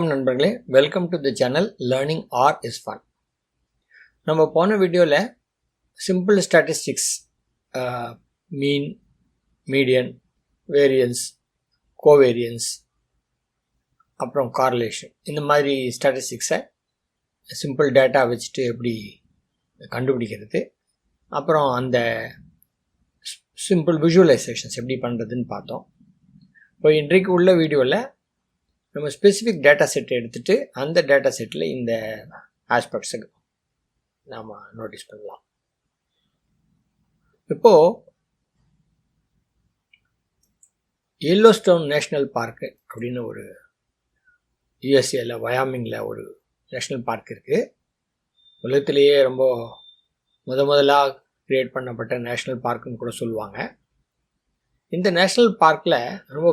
வணக்கம் நண்பர்களே. Welcome to the channel learning R is fun நம்ம போன வீடியோவில் simple statistics mean median variance covariance அப்புறம் கார்லேஷன் இந்த மாதிரி ஸ்டாட்டிஸ்டிக்ஸை சிம்பிள் டேட்டா வச்சுட்டு எப்படி கண்டுபிடிக்கிறது அப்புறம் அந்த சிம்பிள் விஷுவலைசேஷன்ஸ் எப்படி பண்ணுறதுன்னு பார்த்தோம். இப்போ இன்றைக்கு உள்ள வீடியோவில் நம்ம ஸ்பெசிஃபிக் டேட்டா செட் எடுத்துகிட்டு அந்த டேட்டா செட்டில் இந்த ஆஸ்பெக்ட்ஸுக்கு நாம் நோட்டீஸ் பண்ணலாம். இப்போது எல்லோஸ்டோன் நேஷ்னல் பார்க்கு அப்படின்னு ஒரு யூஎஸ்ஏல வயாமிங்கில் ஒரு நேஷ்னல் பார்க் இருக்குது உலகத்திலேயே ரொம்ப முத முதலாக க்ரியேட் பண்ணப்பட்ட நேஷ்னல் பார்க்குன்னு கூட சொல்லுவாங்க. இந்த நேஷ்னல் பார்க்கில் ரொம்ப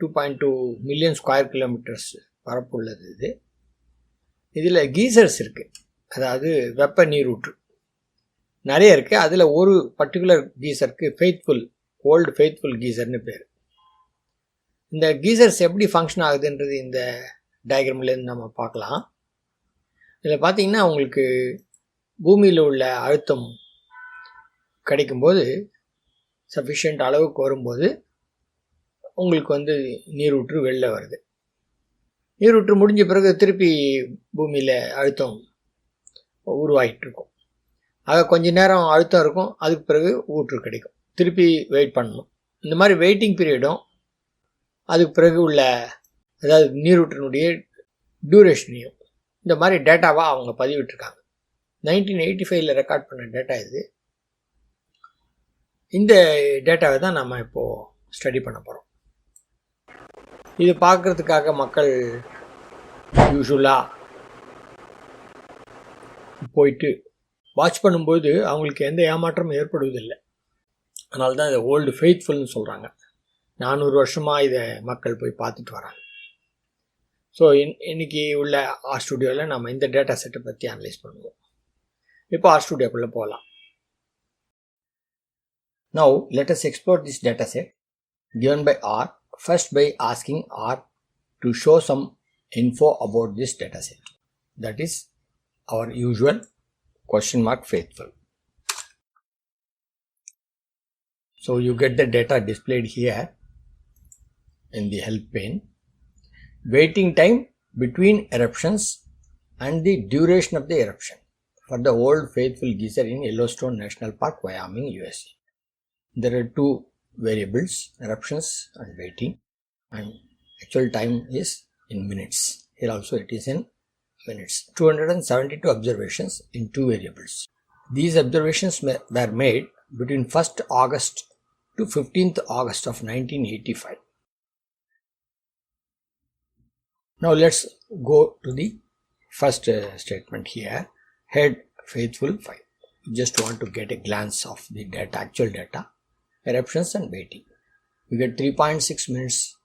two point two million square kilometres பரப்புள்ளது இது. இதில் கீசர்ஸ் இருக்குது அதாவது வெப்ப நீரூற்று. நிறைய இருக்குது அதில் ஒரு பர்டிகுலர் கீசருக்கு ஃபெய்த்ஃபுல் ஓல்டு ஃபெய்த்ஃபுல் கீசர்னு பேர். இந்த கீசர்ஸ் எப்படி ஃபங்க்ஷன் ஆகுதுன்றது இந்த டயக்ராம்லேருந்து நம்ம பார்க்கலாம். இதில் பார்த்தீங்கன்னா உங்களுக்கு பூமியில் உள்ள அழுத்தம் கிடைக்கும்போது சஃபிஷியண்ட் அளவுக்கு வரும்போது உங்களுக்கு வந்து நீரூற்று வெளில வருது. நீரூற்று முடிஞ்ச பிறகு திருப்பி பூமியில் அழுத்தம் உருவாகிட்டு இருக்கும் ஆக கொஞ்ச நேரம் அழுத்தம் இருக்கும் அதுக்கு பிறகு ஊற்று கிடைக்கும். திருப்பி வெயிட் பண்ணணும். இந்த மாதிரி வெயிட்டிங் பீரியடும் அதுக்கு பிறகு உள்ள அதாவது நீரூற்றினுடைய டியூரேஷனையும் இந்த மாதிரி டேட்டாவாக அவங்க பதிவிட்டிருக்காங்க. நைன்டீன் எயிட்டி ஃபைவ்ல ரெக்கார்ட் பண்ண டேட்டா இது. இந்த டேட்டாவை தான் நம்ம இப்போது ஸ்டடி பண்ண போகிறோம் இது பார்க்குறதுக்காக மக்கள் யூஸ்வலாக போயிட்டு வாட்ச் பண்ணும்போது அவங்களுக்கு எந்த ஏமாற்றமும் ஏற்படுவதில்லை. அதனால தான் இதை ஓல்டு ஃபெய்த்ஃபுல்னு சொல்கிறாங்க நானூறு வருஷமாக இதை மக்கள் போய் பார்த்துட்டு வராங்க. ஸோ இன் இன்னைக்கு உள்ள ஆர் ஸ்டுடியோவில் நம்ம இந்த டேட்டா செட்டை பற்றி அனலைஸ் பண்ணுவோம். இப்போ ஆர் ஸ்டுடியோக்குள்ளே போகலாம் Now let us explore this dataset given by R first by asking R to show some info about this dataset. That is our usual question mark faithful. So you get the data displayed here in the help pane. Waiting time between eruptions and the duration of the eruption for the old faithful geyser in Yellowstone National Park, Wyoming, USA there are two variables eruptions and waiting. And actual time is in minutes. Here also it is in minutes. 272 observations in two variables. These observations were made between 1st august to 15th august of 1985 now let's go to the first uh, statement here. Head faithful 5 just want to get a glance of the data actual data eruptions and waiting. We get 3.6 minutes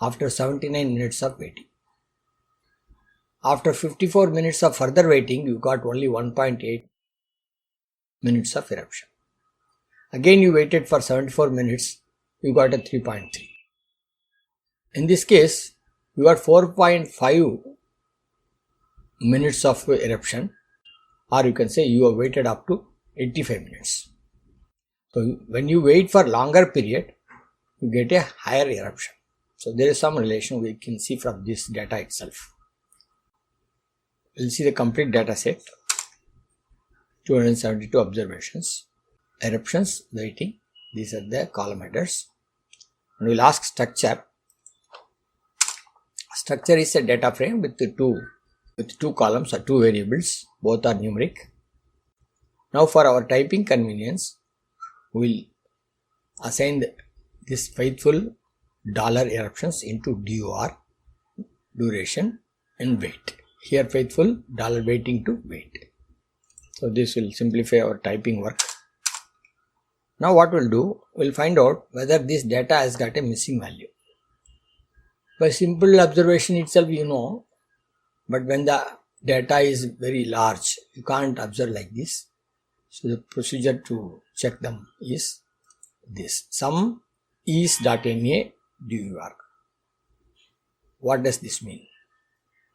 after 79 minutes of waiting. After 54 minutes of further waiting, you got only 1.8 minutes of eruption. Again, you waited for 74 minutes, you got a 3.3. In this case, you got 4.5 minutes of eruption, or you can say you have waited up to 85 minutes. So when you wait for longer period, you get a higher eruption. So there is some relation we can see from this data itself. We'll see the complete data set. 272 observations, eruptions, waiting. These are the column headers. And we'll ask structure. Structure is a data frame with the two with two columns or two variables. Both are numeric. Now for our typing convenience, will assign this faithful dollar eruptions into DOR duration and weight. Here faithful dollar waiting to weight. So this will simplify our typing work. Now what we'll do, we'll find out whether this data has got a missing value. By simple observation itself you know, but when the data is very large, you can't observe like this. So the procedure to check them is this sum is dot is.na dur. What does this mean?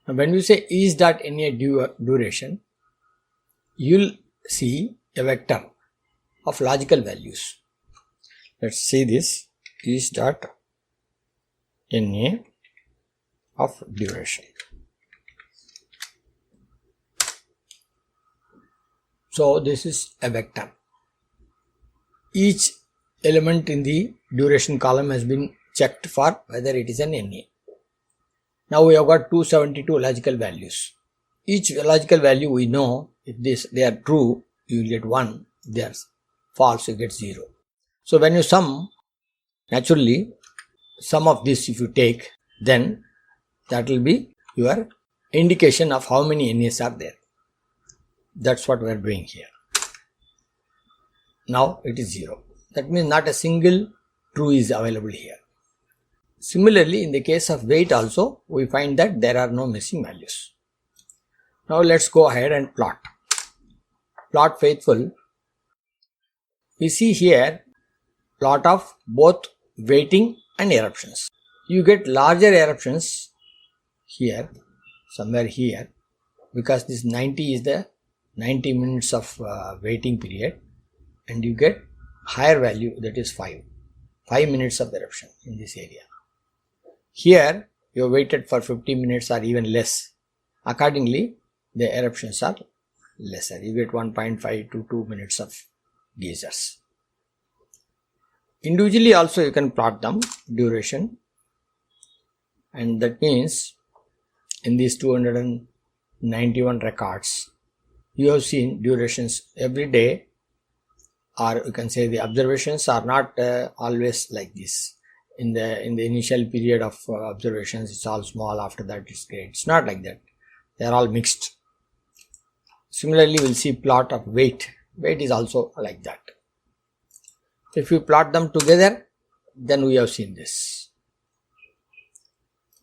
Now, when you say is dot NA du- duration, you'll see a vector of logical values. Let's see this is dot NA of duration. So this is a vector. Each element in the duration column has been checked for whether it is an NA. Now we have got 272 logical values. Each logical value we know if this they are true, you will get 1. If they are false, you get 0. So when you sum, naturally, sum of this if you take, then that will be your indication of how many NAs are there. That's what we are doing here. Now it is 0. That means not a single true is available here. Similarly, in the case of weight also, we find that there are no missing values. Now let's go ahead and plot. Plot faithful. We see here plot of both weighting and eruptions. You get larger eruptions here, somewhere here, because this 90 is the 90 minutes of uh, waiting period, and you get higher value that is 5. 5 minutes of eruption in this area. Here, you waited for 50 minutes or even less. Accordingly, the eruptions are lesser. You get 1.5 to 2 minutes of geysers. Individually also you can plot them duration and that means in these 291 records you have seen durations every day or you can say the observations are not uh, always like this. In the in the initial period of uh, observations it's all small. After that it's great. It's not like that. They are all mixed. Similarly we'll see plot of weight. Weight is also like that. If you plot them together then we have seen this.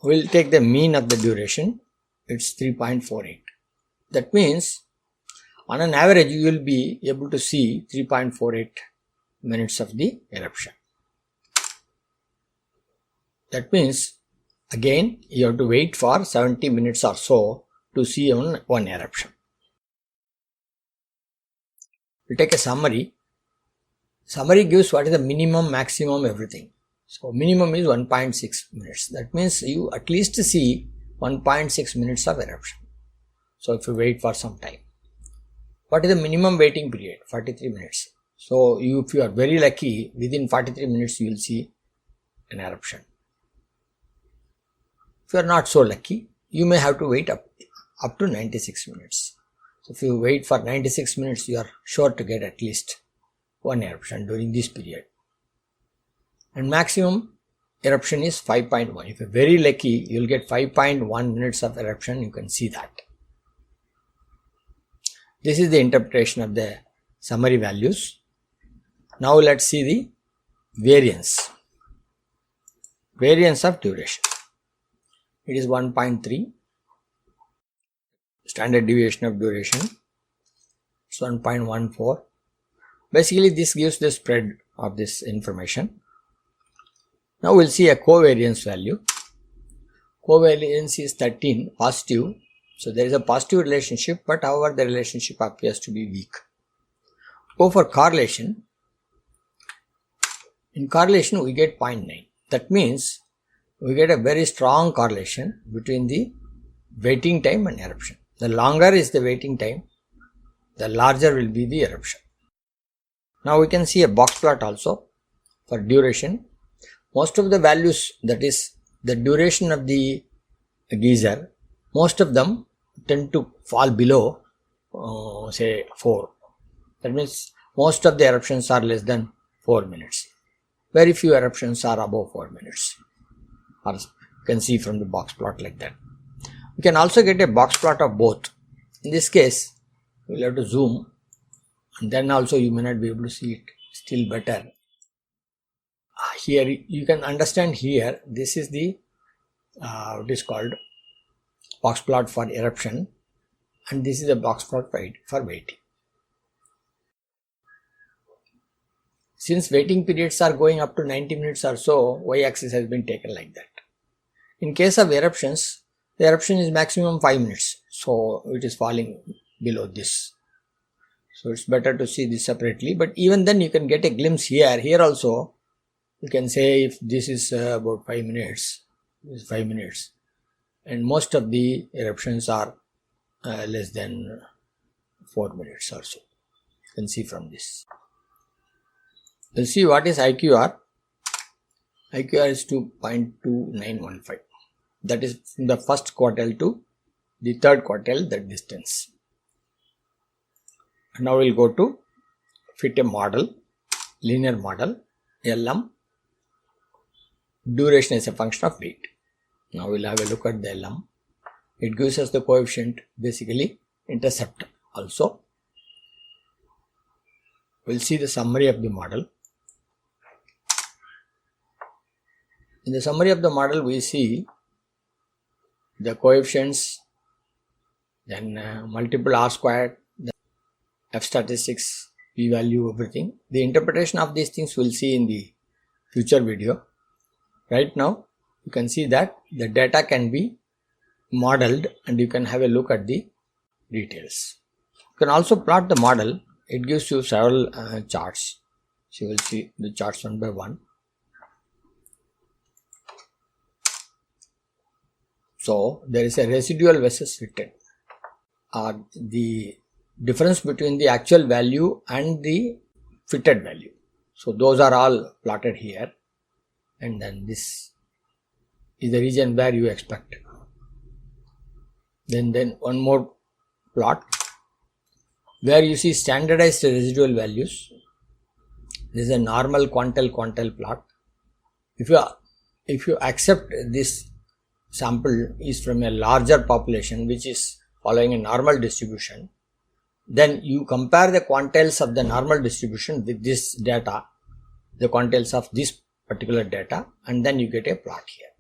We'll take the mean of the duration. It's 3.48 that means on an average you will be able to see 3.48 minutes of the eruption. That means again you have to wait for 70 minutes or so to see one, one eruption. We'll take a summary. Summary gives what is the minimum maximum everything. So minimum is 1.6 minutes. That means you at least see 1.6 minutes of eruption. So if you wait for some time what is the minimum waiting period? 43 minutes. So you, if you are very lucky within 43 minutes you will see an eruption. If you are not so lucky you may have to wait up up to 96 minutes. So if you wait for 96 minutes you are sure to get at least one eruption during this period. And maximum eruption is 5.1 if you're very lucky you'll get 5.1 minutes of eruption. You can see that this is the interpretation of the summary values. Now let's see the variance. Variance of duration. It is 1.3. Standard deviation of duration. It's 1.14. Basically this gives the spread of this information. Now we'll see a covariance value. Covariance is 13 positive so there is a positive relationship, but however the relationship appears to be weak. Go for correlation. In correlation we get 0.9. That means we get a very strong correlation between the waiting time and eruption. The longer is the waiting time, the larger will be the eruption. Now we can see a box plot also for duration. Most of the values that is the duration of the geyser most of them tend to fall below uh, say 4 that means most of the eruptions are less than 4 minutes. Very few eruptions are above 4 minutes. Or you can see from the box plot like that. You can also get a box plot of both. In this case we'll have to zoom and then also you may not be able to see it still better. Uh, here you can understand here this is the uh, what is called box plot for eruption and this is a box plot for waiting. Since waiting periods are going up to 90 minutes or so, y-axis has been taken like that. In case of eruptions, the eruption is maximum 5 minutes so it is falling below this so it's better to see this separately but even then you can get a glimpse here here also you can say if this is uh, about 5 minutes this is 5 minutes and most of the eruptions are uh, less than 4 minutes or so. You can see from this. We'll see what is iqr iqr is 2.2915 that is from the first quartile to the third quartile that distance. Now we'll go to fit a model linear model lm duration is a function of weight now we'll have a look at the lm it gives us the coefficient basically intercept also. We'll see the summary of the model. In the summary of the model we see the coefficients then uh, multiple r squared the f statistics p value everything. The interpretation of these things we'll see in the future video. Right now you can see that the data can be modeled and you can have a look at the details. You can also plot the model. It gives you several uh, charts. So you will see the charts one by one. So there is a residual versus fitted. Uh, the difference between the actual value and the fitted value. So those are all plotted here. And then this is the region where you expect. Then then one more plot where you see standardized residual values. This is a normal quantile quantile plot. If you if you accept this sample is from a larger population which is following a normal distribution, then you compare the quantiles of the normal distribution with this data, the quantiles of this particular data, and then you get a plot here.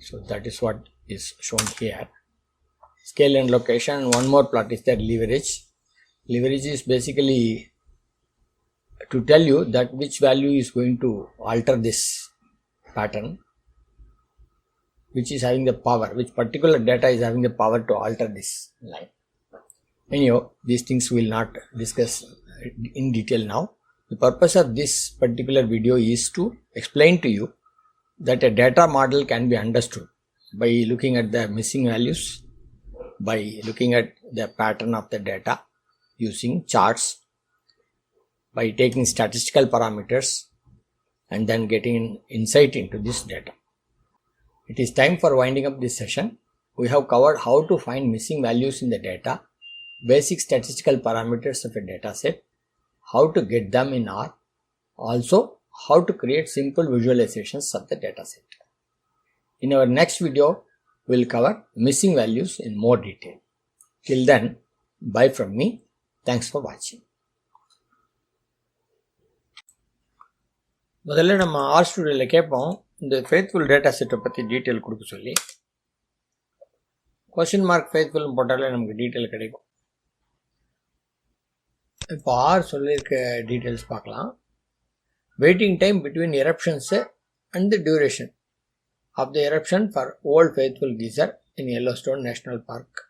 So that is what is shown here. Scale and location, one more plot is that leverage. Leverage is basically to tell you that which value is going to alter this pattern which is having the power, which particular data is having the power to alter this line. Anyhow, these things will not discuss in detail now. The purpose of this particular video is to explain to you that a data model can be understood by looking at the missing values, by looking at the pattern of the data using charts, by taking statistical parameters and then getting insight into this data. It is time for winding up this session. We have covered how to find missing values in the data, basic statistical parameters of a dataset, how to get them in R, also how to create simple visualizations of the dataset. In our next video, we will cover missing values in more detail. Till then, bye from me. Thanks for watching. முதல்ல நம்ம R ஸ்டுடியோவில் கேட்போம் இந்த faithful data செட்டை பற்றி detail கொடுக்க சொல்லி question mark ஃபேத்ஃபுல்னு போட்டாலே நமக்கு டீட்டெயில் கிடைக்கும் இப்போ ஆர் சொல்லியிருக்க டீட்டெயில்ஸ் பார்க்கலாம் waiting time between eruptions and the duration of the eruption for Old Faithful geyser in Yellowstone National Park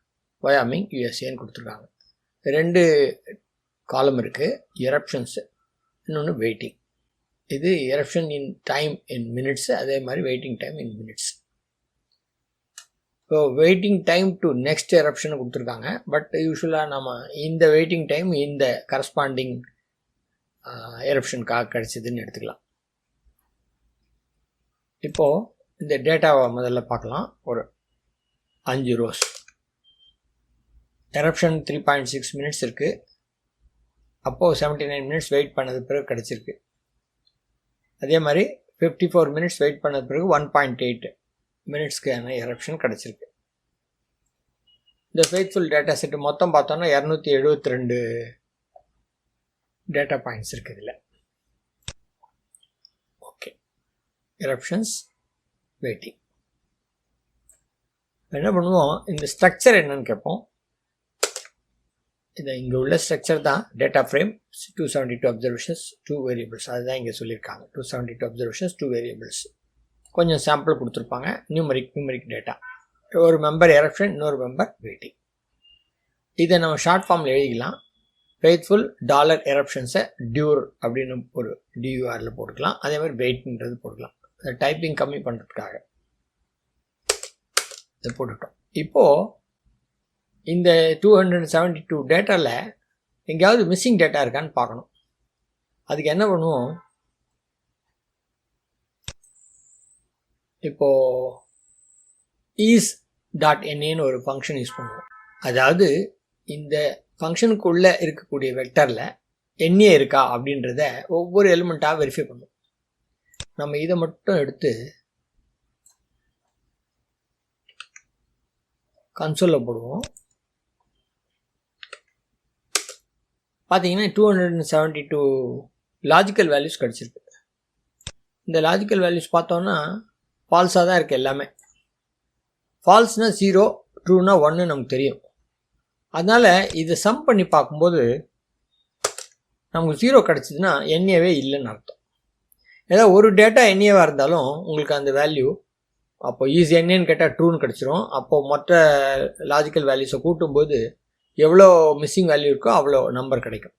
Wyoming யூஎஸ்ஏன்னு கொடுத்துருக்காங்க. ரெண்டு காலம் இருக்குது எரப்ஷன்ஸு இன்னொன்று வெயிட்டிங் இது eruption in time in minutes அதே மாதிரி waiting time in minutes so waiting time to next eruption கொடுத்துருக்காங்க but யூஸ்வலாக நம்ம இந்த வெயிட்டிங் டைம் இந்த கரஸ்பாண்டிங் எரப்ஷனுக்காக கிடச்சிதுன்னு எடுத்துக்கலாம். இப்போது இந்த டேட்டாவை முதல்ல பார்க்கலாம். ஒரு அஞ்சு rows eruption three point six minutes இருக்குது அப்போது செவன்ட்டி நைன் மினிட்ஸ் வெயிட் பண்ணது பிறகு கிடச்சிருக்கு. அதே மாதிரி ஃபிஃப்டி ஃபோர் மினிட்ஸ் வெயிட் பண்ண பிறகு ஒன் பாயிண்ட் எயிட் மினிட்ஸ்க்கான எரப்ஷன் கிடச்சிருக்கு. இந்த ஃபெய்த்ஃபுல் டேட்டா செட்டு மொத்தம் பார்த்தோன்னா இரநூத்தி எழுபத்தி ரெண்டு டேட்டா பாயிண்ட்ஸ் இருக்குது இதில் ஓகே எரப்ஷன்ஸ் வெயிட்டிங் என்ன பண்ணுவோம்? இந்த ஸ்ட்ரக்சர் என்னன்னு கேட்போம். இந்த இங்கே உள்ள ஸ்ட்ரக்சர் தான். Data frame two seventy two observations two variables அதுதான் இங்கே சொல்லியிருக்காங்க. Two seventy two observations two variables கொஞ்சம் சாம்பிள் கொடுத்துருப்பாங்க. நியூமரிக் நியூமரிக் டேட்டா ஒரு மெம்பர் எரப்ஷன் இன்னொரு மெம்பர் வெயிட்டிங் இதை நம்ம ஷார்ட் ஃபார்மில் எழுதிக்கலாம். ஃபெய்த்ஃபுல் டாலர் எரப்ஷன்ஸை டியூர் அப்படின்னு ஒரு டியூஆரில் போட்டுக்கலாம். அதே மாதிரி வெயிட்ன்றது போட்டுக்கலாம். டைப்பிங் கம்மி பண்ணுறதுக்காக இதை போட்டுட்டோம். இப்போது இந்த டூ ஹண்ட்ரட் செவன்ட்டி டூ டேட்டாவில் எங்கேயாவது மிஸ்ஸிங் டேட்டா இருக்கான்னு பார்க்கணும். அதுக்கு என்ன பண்ணுவோம்? இப்போது ஈஸ் டாட் என்ஏன்னு ஒரு ஃபங்க்ஷன் யூஸ் பண்ணுவோம். அதாவது இந்த ஃபங்க்ஷனுக்குள்ளே இருக்கக்கூடிய வெக்டரில் எண்ணே இருக்கா அப்படின்றத ஒவ்வொரு எலிமெண்ட்டாக வெரிஃபை பண்ணுவோம் நம்ம இதை மட்டும் எடுத்து கன்சோலில் போடுவோம். பார்த்தீங்கன்னா two hundred and seventy two logical values கிடச்சிருக்கு. இந்த லாஜிக்கல் வேல்யூஸ் பார்த்தோன்னா ஃபால்ஸாக தான் இருக்குது எல்லாமே. ஃபால்ஸ்னால் ஜீரோ ட்ரூனா ஒன்று நமக்கு தெரியும். அதனால் இதை சம் பண்ணி பார்க்கும்போது நமக்கு ஜீரோ கிடச்சிதுன்னா என்னையவே இல்லைன்னு அர்த்தம். ஏதாவது ஒரு டேட்டா எண்ணியவாக இருந்தாலும் உங்களுக்கு அந்த வேல்யூ அப்போ ஈஸி என்னன்னு கேட்டால் ட்ரூன்னு கிடச்சிரும். அப்போது மற்ற லாஜிக்கல் வேல்யூஸை கூட்டும்போது எவ்வளோ மிஸ்ஸிங் வேல்யூ இருக்கோ அவ்வளோ நம்பர் கிடைக்கும்.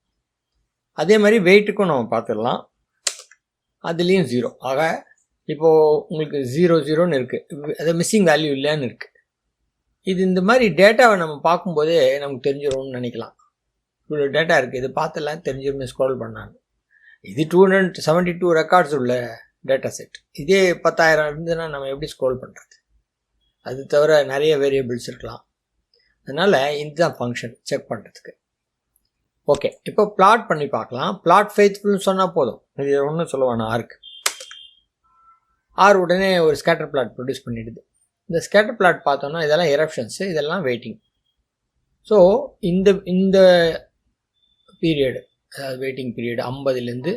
அதே மாதிரி வெயிட்டுக்கும் நம்ம பார்த்துடலாம். அதுலேயும் ஜீரோ ஆக இப்போது உங்களுக்கு ஜீரோ ஜீரோன்னு இருக்குது அது மிஸ்ஸிங் வேல்யூ இல்லைன்னு இருக்குது இது இந்த மாதிரி டேட்டாவை நம்ம பார்க்கும்போதே நமக்கு தெரிஞ்சிடும்னு நினைக்கலாம். இவ்வளோ டேட்டா இருக்குது இது பார்த்துலாம் தெரிஞ்சிருமே ஸ்க்ரோல் பண்ணாங்க. இது two hundred seventy two records உள்ள டேட்டா செட் இதே பத்தாயிரம் இருந்ததுன்னா நம்ம எப்படி ஸ்க்ரோல் பண்ணுறது அது தவிர நிறைய வேரியபிள்ஸ் இருக்கலாம். அதனால் இதுதான் ஃபங்க்ஷன் செக் பண்ணுறதுக்கு ஓகே இப்போ பிளாட் பண்ணி பார்க்கலாம். பிளாட் ஃபெய்த்ஃபுல்னு சொன்னால் போதும். இது ஒன்றும் சொல்லுவானா ஆருக்கு ஆர் உடனே ஒரு ஸ்கேட்டர் பிளாட் ப்ரொடியூஸ் பண்ணிடுது. இந்த ஸ்கேட்டர் பிளாட் பார்த்தோன்னா இதெல்லாம் எரப்ஷன்ஸு இதெல்லாம் வெயிட்டிங் ஸோ இந்த இந்த பீரியடு அதாவது வெயிட்டிங் பீரியட் ஐம்பதுலேருந்து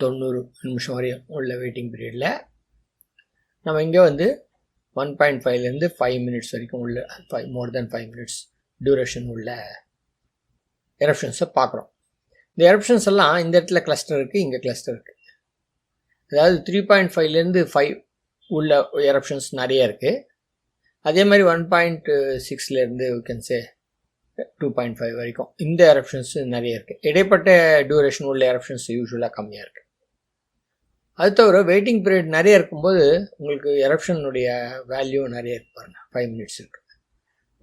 தொண்ணூறு நிமிஷம் வரையும் உள்ள வெயிட்டிங் பீரியடில் நம்ம இங்கே வந்து ஒன் பாயிண்ட் ஃபைவ்லேருந்து ஃபைவ் மினிட்ஸ் வரைக்கும் உள்ள five more than five minutes duration உள்ள எரப்ஷன்ஸை பார்க்குறோம். இந்த எரப்ஷன்ஸ் எல்லாம் இந்த இடத்துல கிளஸ்டர் இருக்குது இங்கே கிளஸ்டர் இருக்குது அதாவது த்ரீ பாயிண்ட் ஃபைவ்லேருந்து ஃபைவ் உள்ள எரப்ஷன்ஸ் நிறைய இருக்குது அதே மாதிரி one point சிக்ஸ்லேருந்து can say two point five வரைக்கும் இந்த எரப்ஷன்ஸ் நிறைய இருக்குது இடைப்பட்ட டியூரேஷன் உள்ள எரப்ஷன்ஸ் யூஸ்வலாக கம்மியாக இருக்குது அது தவிர வெயிட்டிங் பீரியட் நிறைய இருக்கும்போது உங்களுக்கு எரப்ஷனுடைய வேல்யூ நிறைய இருக்கு பாருங்க. ஃபைவ் மினிட்ஸ் இருக்குது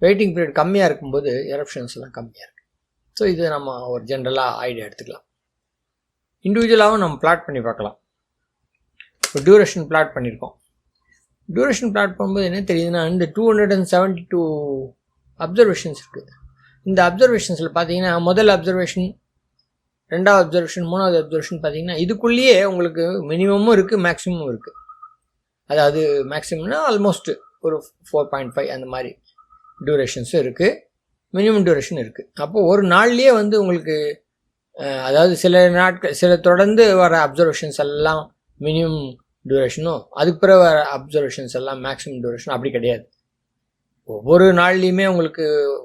வெயிட்டிங் பீரியட் கம்மியாக இருக்கும்போது எரப்ஷன்ஸ்லாம் கம்மியாக இருக்குது ஸோ இது நம்ம ஒரு ஜென்ரலாக ஐடியா எடுத்துக்கலாம். இண்டிவிஜுவலாகவும் நம்ம பிளாட் பண்ணி பார்க்கலாம். இப்போ டியூரேஷன் பிளாட் பண்ணியிருக்கோம். டியூரேஷன் பிளாட் பண்ணும்போது என்ன தெரியுதுன்னா இந்த two hundred and seventy two observations இருக்குது இந்த அப்சர்வேஷன்ஸில் பார்த்தீங்கன்னா முதல் அப்சர்வேஷன் ரெண்டாவது அப்சர்வேஷன் மூணாவது அப்சர்வேஷன் பார்த்தீங்கன்னா இதுக்குள்ளேயே உங்களுக்கு மினிமமும் இருக்குது மேக்ஸிமமும் இருக்குது அதாவது மேக்ஸிமம்னா ஆல்மோஸ்ட் ஒரு ஃபோர் பாயிண்ட் ஃபைவ் அந்த மாதிரி டியூரேஷன்ஸும் இருக்குது மினிமம் டியூரேஷன் இருக்குது அப்போது ஒரு நாள்லேயே வந்து உங்களுக்கு அதாவது சில நாட்கள் சில தொடர்ந்து வர அப்சர்வேஷன்ஸ் எல்லாம் மினிமம் டியூரேஷனும் அதுக்கு பிறகு வர அப்சர்வேஷன்ஸ் எல்லாம் மேக்ஸிமம் டியூரேஷன் அப்படி கிடையாது. ஒவ்வொரு நாள்லேயுமே உங்களுக்கு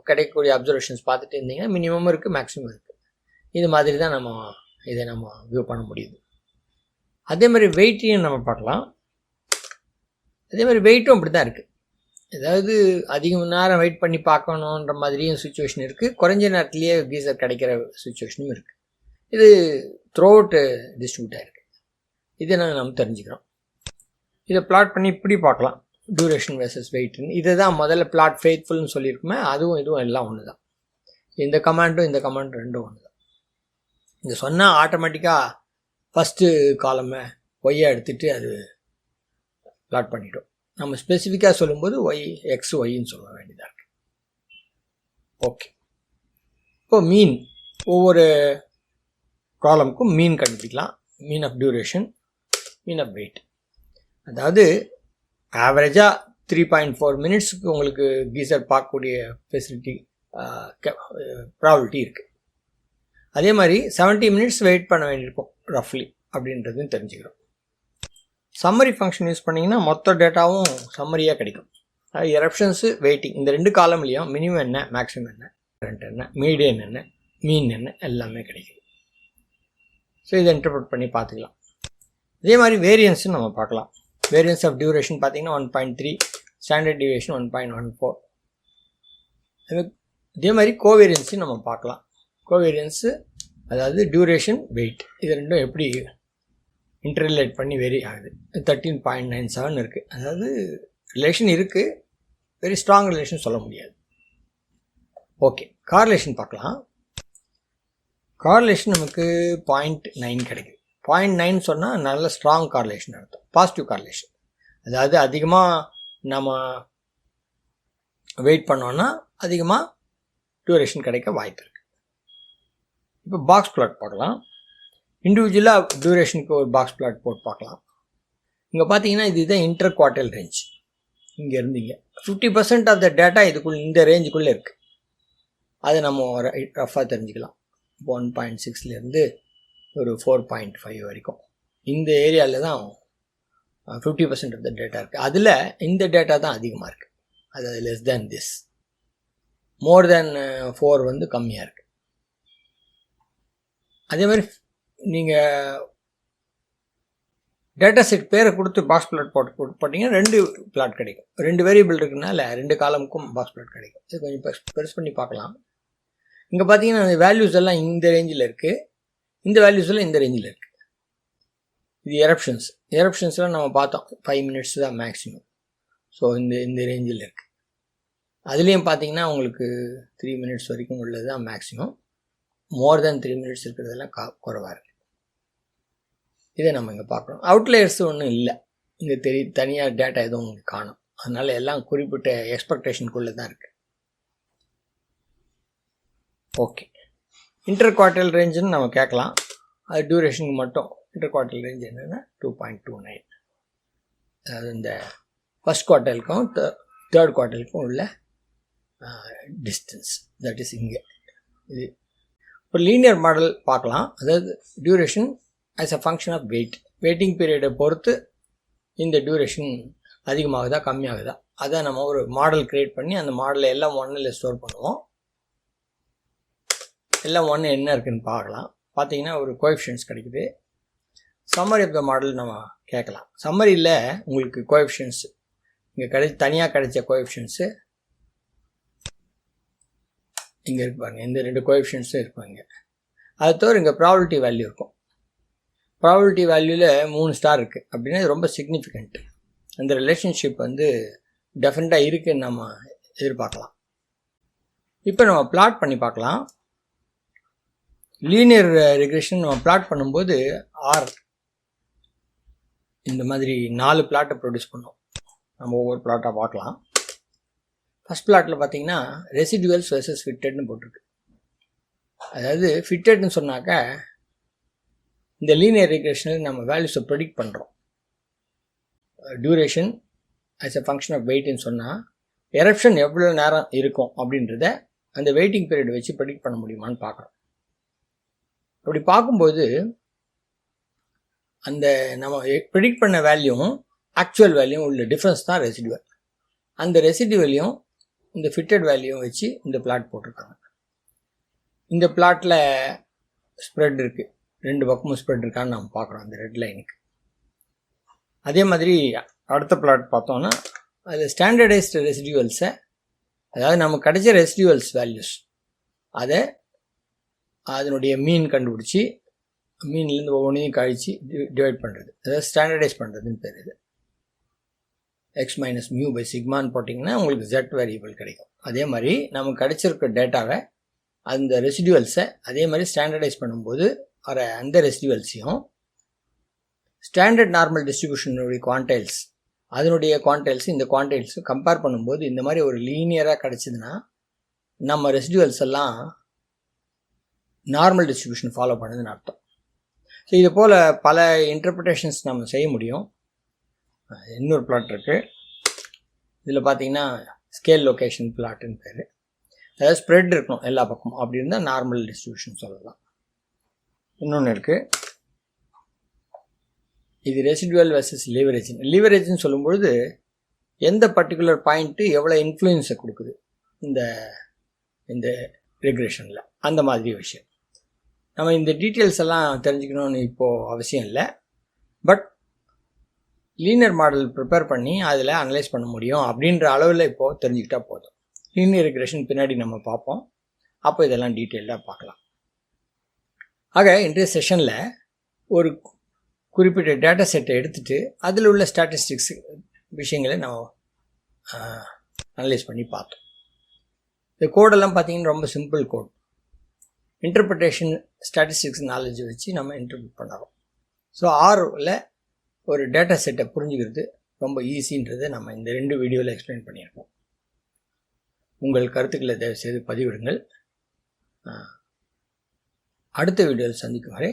கிடைக்கக்கூடிய அப்சர்வேஷன்ஸ் பார்த்துட்டு இருந்தீங்கன்னா மினிமம் இருக்குது மேக்ஸிமம் இருக்குது இது மாதிரி தான் நம்ம இதை நம்ம வியூ பண்ண முடியுது. அதே மாதிரி வெயிட்டையும் நம்ம பார்க்கலாம். அதே மாதிரி வெயிட்டும் அப்படி தான் இருக்குது ஏதாவது அதிக நேரம் வெயிட் பண்ணி பார்க்கணுன்ற மாதிரியும் சுச்சுவேஷன் இருக்குது குறைஞ்ச நேரத்துலேயே கீசர் கிடைக்கிற சுச்சுவேஷனும் இருக்குது இது த்ரோ அவுட்டு டிஸ்ட்ரிபியூட் ஆகிருக்கு இதை நாங்கள் நம்ம தெரிஞ்சுக்கிறோம். இதை பிளாட் பண்ணி இப்படி பார்க்கலாம். டியூரேஷன் வேர்சஸ் வெயிட்னு இதை தான் முதல்ல பிளாட் ஃபேத்ஃபுல்னு சொல்லியிருக்குமே அதுவும் இதுவும் எல்லாம் ஒன்று தான் இந்த கமாண்டும் இந்த கமாண்டும் ரெண்டும் ஒன்று தான் இது சொன்னால் ஆட்டோமேட்டிக்காக ஃபஸ்ட்டு காலமை ஒய்யை எடுத்துகிட்டு அது பிளாட் பண்ணிட்டோம் நம்ம ஸ்பெசிஃபிக்காக சொல்லும்போது ஒய் எக்ஸ் ஒய்ன்னு சொல்ல வேண்டியதாக இருக்குது ஓகே இப்போ மீன் ஒவ்வொரு காலமுக்கும் மீன் கண்டுபிடிக்கலாம். Mean of duration mean of wait அதாவது ஆவரேஜாக த்ரீ பாயிண்ட் ஃபோர் மினிட்ஸுக்கு உங்களுக்கு கீசர் பார்க்கக்கூடிய ஃபெசிலிட்டி ப்ராபிலிட்டி இருக்குது அதே மாதிரி செவன்ட்டி மினிட்ஸ் வெயிட் பண்ண வேண்டியிருக்கும் ரஃப்லி அப்படின்றதையும் தெரிஞ்சுக்கிறோம். சம்மரி ஃபங்க்ஷன் யூஸ் பண்ணிங்கன்னா மொத்த டேட்டாவும் சம்மரியாக கிடைக்கும். அதாவது எரப்ஷன்ஸு வெயிட்டிங் இந்த ரெண்டு காலம்லேயும் மினிமம் என்ன மேக்ஸிமம் என்ன கரண்ட் என்ன மீடியன் என்ன மீன் என்ன எல்லாமே கிடைக்கும். ஸோ இதை இன்டர்பிரட் பண்ணி பார்த்துக்கலாம். இதே மாதிரி வேரியன்ஸும் நம்ம பார்க்கலாம். வேரியன்ஸ் ஆஃப் டியூரேஷன் பார்த்தீங்கன்னா one point three standard duration one point one four இதே மாதிரி கோவேரியன்ஸையும் நம்ம பார்க்கலாம். கோவேரியன்ஸு அதாவது டியூரேஷன் வெயிட் இது ரெண்டும் எப்படி இன்டர்லேட் பண்ணி வெரி ஆகுது. தேர்ட்டீன் பாயிண்ட் நைன் செவன் இருக்குது அதாவது ரிலேஷன் இருக்குது வெரி ஸ்ட்ராங் ரிலேஷன் சொல்ல முடியாது. ஓகே கார்லேஷன் பார்க்கலாம். கார்லேஷன் நமக்கு பாயிண்ட் நைன் கிடைக்குது. பாயிண்ட் நைன் சொன்னால் நல்ல ஸ்ட்ராங் கார்லேஷன் அர்த்தம் பாசிட்டிவ் கார்லேஷன் அதாவது அதிகமாக நம்ம வெயிட் பண்ணோன்னா அதிகமாக டியூரேஷன் கிடைக்க வாய்ப்பு இருக்குது இப்போ பாக்ஸ் பிளாட் பார்க்கலாம் இண்டிவிஜுவலாக டியூரேஷனுக்கு ஒரு பாக்ஸ் பிளாட் போட்டு பார்க்கலாம். இங்கே பார்த்தீங்கன்னா இதுதான் இன்டர் குவார்டல் ரேஞ்ச் இங்கே இருந்தீங்க. Fifty percent of the data இதுக்குள்ள இந்த ரேஞ்சுக்குள்ளே இருக்குது அதை நம்ம ரஃபாக தெரிஞ்சுக்கலாம். ஒன் பாயிண்ட் சிக்ஸ்லேருந்து ஒரு ஃபோர் பாயிண்ட் ஃபைவ் வரைக்கும். இந்த ஏரியாவில் தான் fifty percent of the data இருக்குது அதில் இந்த டேட்டா தான் அதிகமாக இருக்குது அதாவது less than this more than four வந்து கம்மியாக இருக்குது அதே மாதிரி நீங்கள் டேட்டா செட் பேரை கொடுத்து பாக்ஸ் பிளாட் போட்டு போட்டிங்கன்னா ரெண்டு பிளாட் கிடைக்கும். ரெண்டு வேரியபிள் இருக்குனால ரெண்டு காலமுக்கும் பாக்ஸ் பிளாட் கிடைக்கும். இது கொஞ்சம் பெருசு பெருசு பண்ணி பார்க்கலாம். இங்கே பார்த்தீங்கன்னா அந்த வேல்யூஸ் எல்லாம் இந்த ரேஞ்சில் இருக்குது இந்த வேல்யூஸெல்லாம் இந்த ரேஞ்சில் இருக்குது இது எரப்ஷன்ஸ் எரப்ஷன்ஸ்லாம் நம்ம பார்த்தோம் ஃபைவ் மினிட்ஸ் தான் மேக்ஸிமம் ஸோ இந்த இந்த ரேஞ்சில் இருக்குது அதுலேயும் பார்த்தீங்கன்னா உங்களுக்கு த்ரீ மினிட்ஸ் வரைக்கும் உள்ளது தான் maximum more than three minutes இருக்கிறதெல்லாம் கா குறவாக இருக்குது இதை நம்ம இங்கே பார்க்குறோம் அவுட்லேயர்ஸ் ஒன்றும் இல்லை. இங்கே தெரிய தனியாக டேட்டா எதுவும் உங்களுக்கு காணும். அதனால் எல்லாம் குறிப்பிட்ட எக்ஸ்பெக்டேஷனுக்குள்ளே தான் இருக்குது ஓகே இன்டர் குவார்டல் ரேஞ்சுன்னு நம்ம கேட்கலாம். அது டியூரேஷனுக்கு மட்டும். இன்டர் குவார்டல் ரேஞ்ச் என்னென்னா டூ பாயிண்ட் டூ நைன் அதாவது இந்த ஃபஸ்ட் குவார்ட்டலுக்கும் தேர்ட் குவார்ட்டலுக்கும் உள்ள டிஸ்டன்ஸ் தட் இஸ் இங்கே. இது ஒரு லீனியர் மாடல் பார்க்கலாம். அதாவது duration as a function of wait waiting பீரியடை பொறுத்து இந்த டியூரேஷன் அதிகமாகுதா கம்மியாகுதா? அதை நம்ம ஒரு மாடல் க்ரியேட் பண்ணி அந்த மாடலை எல்லாம் ஒன்றில் ஸ்டோர் பண்ணுவோம். எல்லாம் ஒன்று என்ன இருக்குதுன்னு பார்க்கலாம். பார்த்தீங்கன்னா ஒரு கோஎஃபிஷியன்ஸ் கிடைக்குது. சம்மரி ஆஃப் த மாடல் நம்ம கேட்கலாம். சம்மரியில் உங்களுக்கு கோஎஃபிஷியன்ஸ் இங்கே கிடை தனியாக கிடைச்ச கோஎஃபிஷியன்ஸு இங்கே இருப்பாங்க இந்த ரெண்டு கோஎஃபிஷியன்ஸும் இருப்பாங்க அது தவிர இங்கே ப்ராபிலிட்டி வேல்யூ இருக்கும். ப்ராபிலிட்டி வேல்யூவில் மூணு ஸ்டார் இருக்குது அப்படின்னா இது ரொம்ப சிக்னிஃபிகண்ட் அந்த ரிலேஷன்ஷிப் வந்து டெஃபினட்டாக இருக்குன்னு நம்ம எதிர்பார்க்கலாம். இப்போ நம்ம பிளாட் பண்ணி பார்க்கலாம். லீனியர் ரெக்ரெஷன் uh, நம்ம பிளாட் பண்ணும்போது ஆர் இந்த மாதிரி நாலு பிளாட்டை ப்ரொடியூஸ் பண்ணோம். நம்ம ஒவ்வொரு பிளாட்டாக பார்க்கலாம். ஃபஸ்ட் பிளாட்டில் பார்த்தீங்கன்னா ரெசிடுவல்ஸ் வெர்சஸ் ஃபிட்டட்னு போட்டிருக்கு. அதாவது ஃபிட்டட்னு சொன்னாக்க இந்த லீனியர் ரெக்ரெஷனில் நம்ம வேல்யூஸை ப்ரெடிக்ட் பண்ணுறோம் duration as a function of வெயிட்னு சொன்னால் எரப்ஷன் எவ்வளோ நேரம் இருக்கும் அப்படின்றத அந்த வெயிட்டிங் பீரியட் வச்சு ப்ரெடிக்ட் பண்ண முடியுமான்னு பார்க்குறோம். அப்படி பார்க்கும்போது அந்த நம்ம ப்ரிடிக்ட் பண்ண வேல்யூவும் ஆக்சுவல் வேல்யூவும் உள்ள டிஃப்ரென்ஸ் தான் ரெசிடியூவல் அந்த ரெசிடியூவலையும் இந்த ஃபிட்டட் வேல்யூவும் வச்சு இந்த பிளாட் போட்டிருக்காங்க. இந்த பிளாட்டில் ஸ்ப்ரெட் இருக்குது ரெண்டு பக்கமும் ஸ்ப்ரெட் இருக்கான்னு நம்ம பார்க்குறோம் அந்த ரெட் லைனுக்கு அதே மாதிரி அடுத்த பிளாட் பார்த்தோன்னா அதில் ஸ்டாண்டர்டைஸ்டு ரெசிடியூவல்ஸை அதாவது நமக்கு கிடைச்ச ரெசிடியூவல்ஸ் வேல்யூஸ் அதை அதனுடைய மீன் கண்டுபிடிச்சி மீன்லேருந்து ஒவ்வொன்றையும் கழித்து டிவைட் பண்ணுறது அதாவது ஸ்டாண்டர்டைஸ் பண்ணுறதுன்னு பேர் இது. எக்ஸ் மைனஸ் மியூ பை சிக்மான்னு போட்டிங்கன்னா உங்களுக்கு ஜெட் வேரியபிள் கிடைக்கும். அதே மாதிரி நமக்கு கிடைச்சிருக்க டேட்டாவை அந்த ரெசிடியூவல்ஸை அதே மாதிரி ஸ்டாண்டர்டைஸ் பண்ணும்போது வர அந்த ரெசிடியூவல்ஸையும் ஸ்டாண்டர்ட் நார்மல் டிஸ்ட்ரிபியூஷனுடைய குவான்டைல்ஸ் அதனுடைய குவான்டைல்ஸ் இந்த குவான்டைல்ஸும் கம்பேர் பண்ணும்போது இந்த மாதிரி ஒரு லீனியராக கிடச்சிதுன்னா நம்ம ரெசிடியூவல்ஸ் எல்லாம் நார்மல் டிஸ்ட்ரிபியூஷன் ஃபாலோ பண்ணுதுன்னு அர்த்தம். ஸோ இது போல் பல இன்டர்பிரிட்டேஷன்ஸ் நம்ம செய்ய முடியும். இன்னொரு பிளாட் இருக்குது இதில் பார்த்தீங்கன்னா ஸ்கேல் லொக்கேஷன் பிளாட்டுன்னு பேர். அதாவது ஸ்ப்ரெட் இருக்கணும் எல்லா பக்கமும். அப்படி இருந்தால் நார்மல் டிஸ்ட்ரிபியூஷன் சொல்லலாம். இன்னொன்று இருக்குது இது ரெசிடுவல் வெர்சஸ் லிவரேஜ் லிவரேஜ்னு சொல்லும்பொழுது எந்த பர்டிகுலர் பாயிண்ட்டு எவ்வளோ இன்ஃப்ளூயன்ஸை கொடுக்குது? இந்த இந்த ரெகுலேஷனில் அந்த மாதிரி விஷயம். நம்ம இந்த டீட்டெயில்ஸ் எல்லாம் தெரிஞ்சுக்கணும்னு இப்போது அவசியம் இல்லை. பட் லீனியர் மாடல் ப்ரிப்பேர் பண்ணி அதில் அனலைஸ் பண்ண முடியும் அப்படின்ற அளவில் இப்போது தெரிஞ்சுக்கிட்டா போதும். லீனியர் ரெக்ரெஷன் பின்னாடி நம்ம பார்ப்போம். அப்போ இதெல்லாம் டீட்டெயில்டாக பார்க்கலாம். ஆக இன்றைய செஷனில் ஒரு குறிப்பிட்ட டேட்டா செட்டை எடுத்துகிட்டு அதில் உள்ள ஸ்டாட்டிஸ்டிக்ஸ் விஷயங்களை நம்ம அனலைஸ் பண்ணி பார்த்தோம். இந்த கோடெல்லாம் பார்த்தீங்கன்னா ரொம்ப simple code interpretation statistics knowledge வச்சு நம்ம இன்டர்பிரிட் பண்ணுறோம். ஸோ ஆரில் ஒரு டேட்டா செட்டை புரிஞ்சுக்கிறது ரொம்ப ஈஸின்றதை நம்ம இந்த ரெண்டு வீடியோவில் எக்ஸ்பிளைன் பண்ணியிருக்கோம். உங்கள் கருத்துக்களை தயவுசெய்து பதிவிடுங்கள். அடுத்த வீடியோவில் சந்திக்கும் வரை